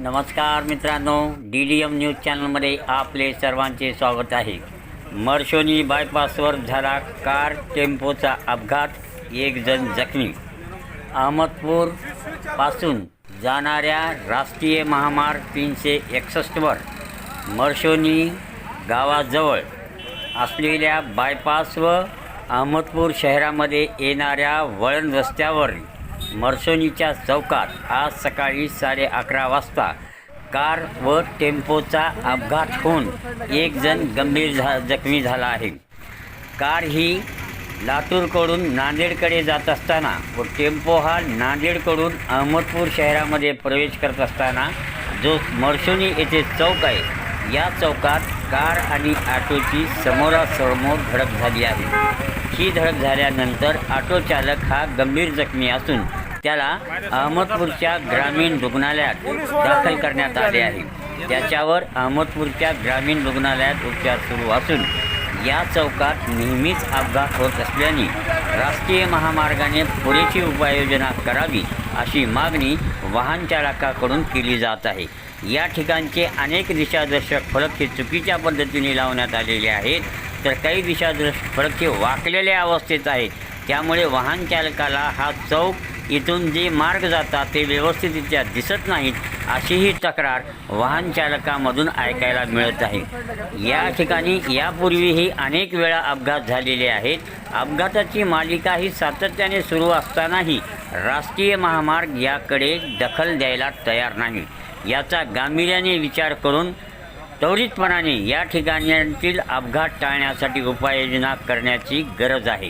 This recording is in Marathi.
नमस्कार मित्रांनो डी डी एम न्यूज चॅनलमध्ये आपले सर्वांचे स्वागत आहे. मर्शोनी बायपासवर झाला कार टेम्पोचा अपघात एक जण जखमी. अहमदपूरपासून जाणाऱ्या राष्ट्रीय महामार्ग तीनशे एकसष्टवर मर्शोनी गावाजवळ असलेल्या बायपास व अहमदपूर शहरामध्ये येणाऱ्या वळण रस्त्यावर मर्सोनीच्या चौकात आज सकाळी साडे अकरा वाजता कार व टेम्पोचा अपघात होऊन एक जण गंभीर झा जखमी झाला आहे. कार ही लातूरकडून नांदेडकडे जात असताना व टेम्पो हा नांदेडकडून अहमदपूर शहरामध्ये प्रवेश करत असताना जो मर्शोनी येथे चौक आहे या चौकात कार आणि ऑटोची समोरासमोर धडक झाली आहे. ही धडक झाल्यानंतर ऑटो चालक हा गंभीर जखमी असून त्याला अहमदपूरच्या ग्रामीण रुग्णालयात दाखल करण्यात आले आहे. त्याच्यावर अहमदपूरच्या ग्रामीण रुग्णालयात उपचार सुरू असून या चौकात नेहमीच अपघात होत असल्याने राष्ट्रीय महामार्गाने पुरेशी उपाययोजना करावी अशी मागणी वाहन चालकाकडून केली जात आहे. या ठिकाणचे अनेक दिशादर्शक फलक हे चुकीच्या पद्धतीने लावण्यात आलेले आहेत. तर काही दिशादर्शक फलक हे वाकलेल्या अवस्थेत आहेत. त्यामुळे वाहन चालकाला हा चौक इथून जे मार्ग जातात ते व्यवस्थितरित्या दिसत नाहीत अशीही तक्रार वाहन चालकामधून ऐकायला मिळत आहे. या ठिकाणी यापूर्वीही अनेक वेळा अपघात झालेले आहेत. अपघाताची मालिका ही सातत्याने सुरू असतानाही राष्ट्रीय महामार्ग याकडे दखल द्यायला तयार नाही. याचा गांभीर्याने विचार करून त्वरितपणाने या ठिकाणांतील अपघात टाळण्यासाठी उपाययोजना करण्याची गरज आहे.